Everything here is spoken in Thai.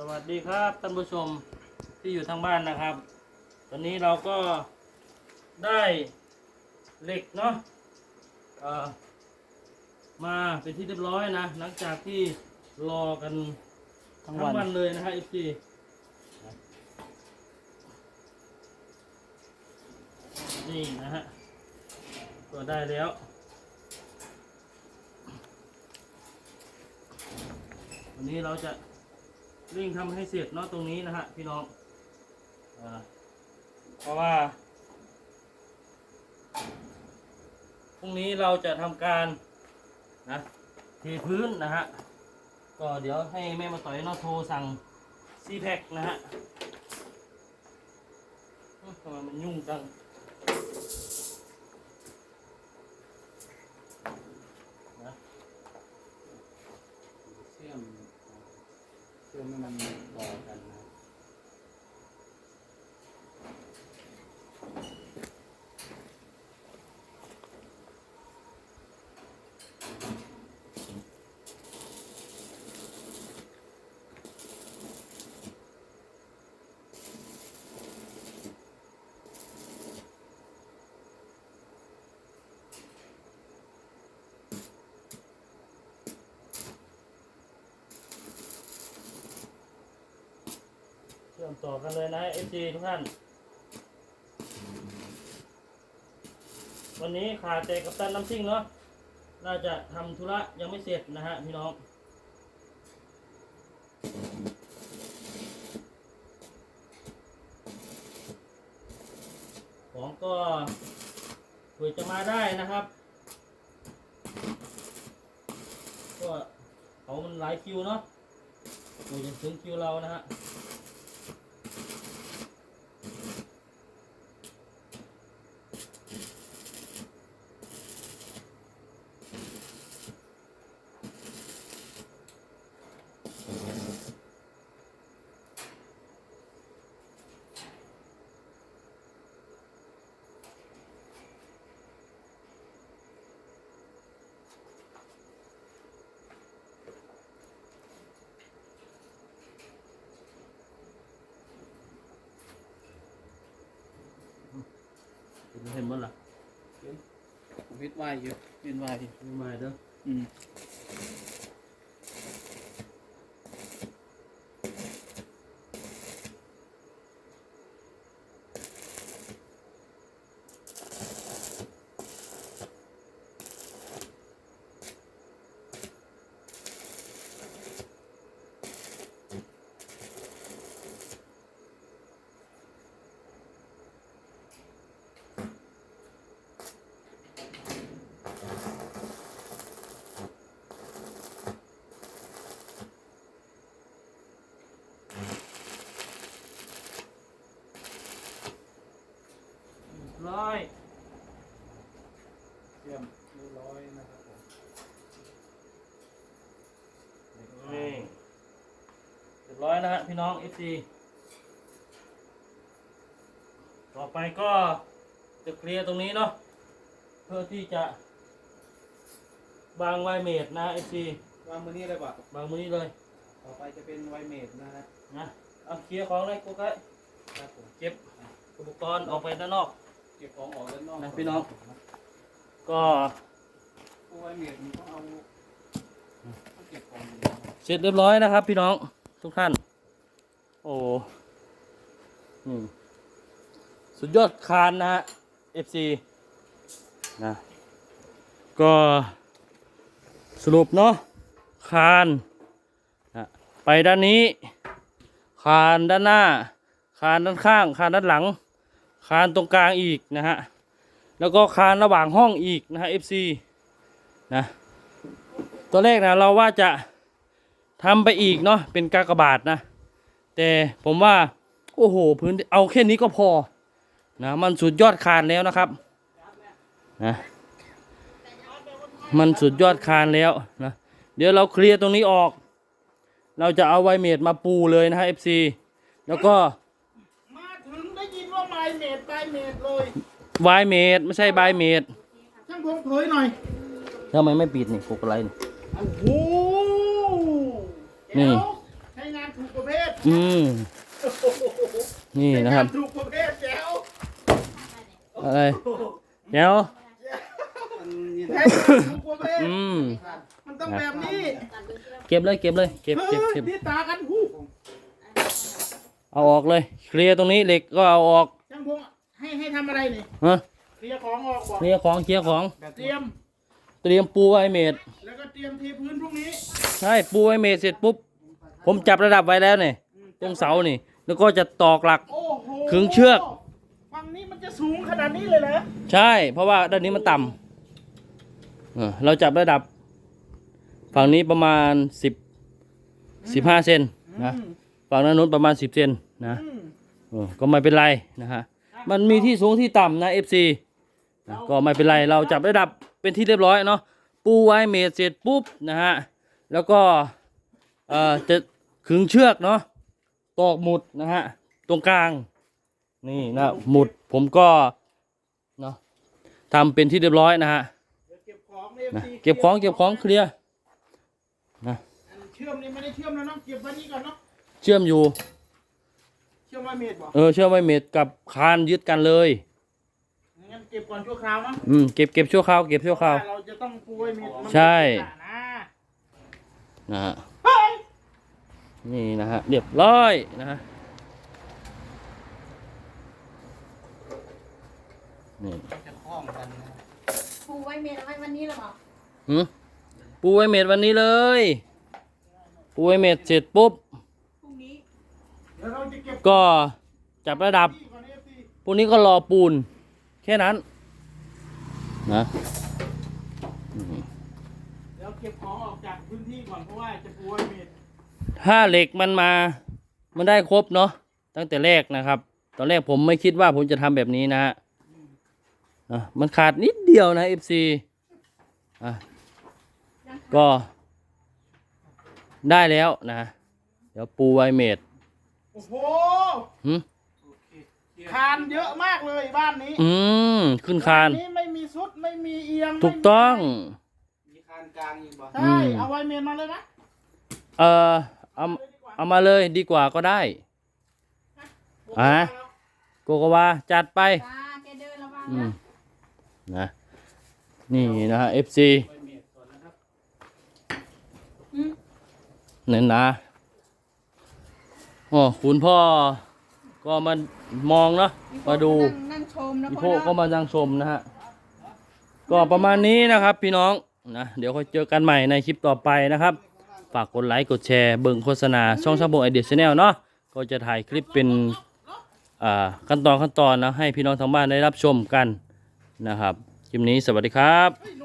สวัสดีครับท่านผู้ชมที่อยู่ทางบ้านนะครับ ตอนนี้เราก็ได้เหล็กเนาะเอ่อมาเป็นที่เรียบร้อยนะ หลังจากที่รอกันทั้งทั้งวันวันเลยนะฮะ FC นี่นะฮะก็ได้แล้ววันนี้เราจะ เร่งทำให้เสร็จเนาะตรงนี้นะฮะพี่น้องอเพราะว่าพรุ่งนี้เราจะทำการนะเทพื้นนะฮะก็เดี๋ยวให้แม่มาต่อยนาโทรสั่งซีแพ็คนะฮะทำไมมันยุ่งจังนะเชื่อม เชื่อไม่มันต่อกันนะ เชื่อมต่อกันเลยนะเอฟซีทุกท่าน วันนี้ขาดแต่กับตันน้ำซิ่งเนาะ น่าจะทำธุระยังไม่เสร็จนะฮะพี่น้อง ของก็เผื่อจะมาได้นะครับ ก็เขามันหลายคิวเนาะเผื่อจะถึงคิวเรานะฮะ เห็นมั้งล่ะผมวิทย์วายอยู่วิทย์วายอยู่ไม่มาเด้ออืม ร้อยเชื่อมเรียบร้อยนะครับผมนี่เรียบร้อยนะฮะพี่น้อง FC ต่อไปก็จะเคลียร์ตรงนี้เนาะเพื่อที่จะบางไวเมดนะ FC วางมือนี้เลยป่ะบางมือนี้เลยต่อไปจะเป็นไวเมดนะฮะนะเอาเคลียร์ของเลยกูก็ครับผมเก็บอุปกรณ์ออกไปด้านนอก เก็บของออกด้านนอกนะพี่น้อง ก็ผู้ไวเมดมันต้องเอาต้องเก็บของอยู่เสร็จเรียบร้อยนะครับ พี่น้องทุกท่าน โอ้นี่สุดยอดคานนะฮะ FC นะก็สรุปเนาะคานนะไปด้านนี้ คานด้านหน้า คานด้านข้าง คานด้านหลัง คานตรงกลางอีกนะฮะ แล้วก็คานระหว่างห้องอีกนะฮะ FC นะตัวเลขนะเราว่าจะทำไปอีกเนาะเป็นกากบาทนะ แต่ผมว่า โอ้โหพื้นเอาแค่นี้ก็พอนะมันสุดยอดคานแล้วนะครับนะมันสุดยอดคานแล้วนะเดี๋ยวเราเคลียร์ตรงนี้ออก เราจะเอาไวเมดมาปูเลยนะฮะ FC แล้วก็ มาถึงได้ยินว่าไมเมดไม เมดเลยไวเมดไม่ใช่ไบเมดช่างพงเผยหน่อยทำไมไม่ปิดนี่ปกอะไรนี่ โอ้โหนี่ เดี๋ยวใช้งานถูกประเภทอืมนี่นะครับถูกประเภทแจ๋วอะไรเดี๋ยวมันนี่แท้ถูกประเภทอืม มันต้องแบบนี้เก็บเลยเก็บเลยเก็บเฮ้เก็บยเก็บนี่ตากันหูเอาออกเลย เคลียร์ตรงนี้เหล็กก็เอาออกช่างพง ให้ให้ทำอะไรนี่ฮะเคลียร์ของออกบอกเคลียร์ของเคลียร์ของ เตรียม เตรียมปูไอเมดแล้วก็เตรียมเทพื้นพรุ่งนี้ใช่ปูไอเมดเสร็จปุ๊บ ผมจับระดับไว้แล้วเนี่ยตรงเสานี่ แล้วก็จะตอกหลัก โอ้โหขึงเชือก ฝั่งนี้มันจะสูงขนาดนี้เลยเหรอใช่ เพราะว่าด้านนี้มันต่ำเออเราจับระดับ ฝั่งนี้ประมาณสิบสิบห้าเซนนะ อืมฝั่งด้านนู้นประมาณสิบเซนนะอืม เออก็ไม่เป็นไรนะฮะ มันมีที่สูงที่ต่ำนะ FC นะก็ไม่เป็นไรเราจับระดับเป็นที่เรียบร้อยเนาะปูไว้เมตรเสร็จปุ๊บนะฮะแล้วก็เอ่อจะขึงเชือกเนาะตอกหมุดนะฮะตรงกลางนี่นะหมุดผมก็เนาะทำเป็นที่เรียบร้อยนะฮะเดี๋ยวเก็บของนะ FC เก็บของเก็บของเคลียร์อันเชื่อมนี่ไม่ได้เชื่อมแล้วเนาะเก็บไว้นี่ก่อนเนาะเชื่อมอยู่ เชื่อมไว้เมตรบอกเออเชื่อมไว้เมตรกับคานยึดกันเลย งั้นเก็บก่อนชั่วคราวเนาะอืมเก็บเก็บชั่วคราวเก็บชั่วคราว เราจะต้องปูไว้เมตรมันใช่ ไม่ได้นะนะฮะเฮ้ยนี่นะฮะเรียบร้อยนะฮะนี่จะคล้องกันนะปูไว้เมนเอาไว้วันนี้หรอเปล่าหืมปูไว้เมดวันนี้เลย ปูไว้เมดเสร็จปุ๊บ พรุ่งนี้ เดี๋ยวเราจะเก็บก็จับระดับที่ก่อน FC พวกนี้ก็รอปูน แค่นั้น นะอืมเดี๋ยวเก็บของออกจากพื้นที่ก่อนเพราะว่าจะปูไว้เมตรถ้าเหล็กมันมา มันได้ครบเนาะตั้งแต่แรกนะครับ ตอนแรกผมไม่คิดว่าผมจะทำแบบนี้นะฮะอะมันขาดนิดเดียวนะ FC อะก็ได้แล้วนะ เดี๋ยวปูไวเมดโอ้โหหืมโอเคเคลียร์คานเยอะมากเลยบ้านนี้อืมขึ้นคานบ้นี้ไม่มีซุดไม่มีเอียงถูกต้อง มีคานกลางอีกบ่ใช่เอาไว้เมนมาเลยนะเอ่อเอาเอามาเลยดีกว่าก็ได้อะโกโกวาจัดไปตาแกเดินระวังอืนะมนะนี่นะฮะ FC ไว้เมตรก่อนนะครับอืมเน้นนะ อ๋อคุณพ่อก็มามองเนาะมาดูนั่งนั่งชมนะพี่พ่โพอก็เนาะมายังชมนะฮะก็ประมาณนี้นะครับ พี่น้องนะเดี๋ยวค่อยเจอกันใหม่ในคลิปต่อไปนะครับ ฝากกดไลค์กดแชร์เบิ่งโฆษณาช่องซับโบไอเดียชแนลเนาะก็จะถ่ายคลิปเป็นอ่าขั้นตอนขั้นตอนนะให้พี่น้องทางบ้านได้รับชมกันนะครับคลิปนี้สวัสดีครับเฮ้ย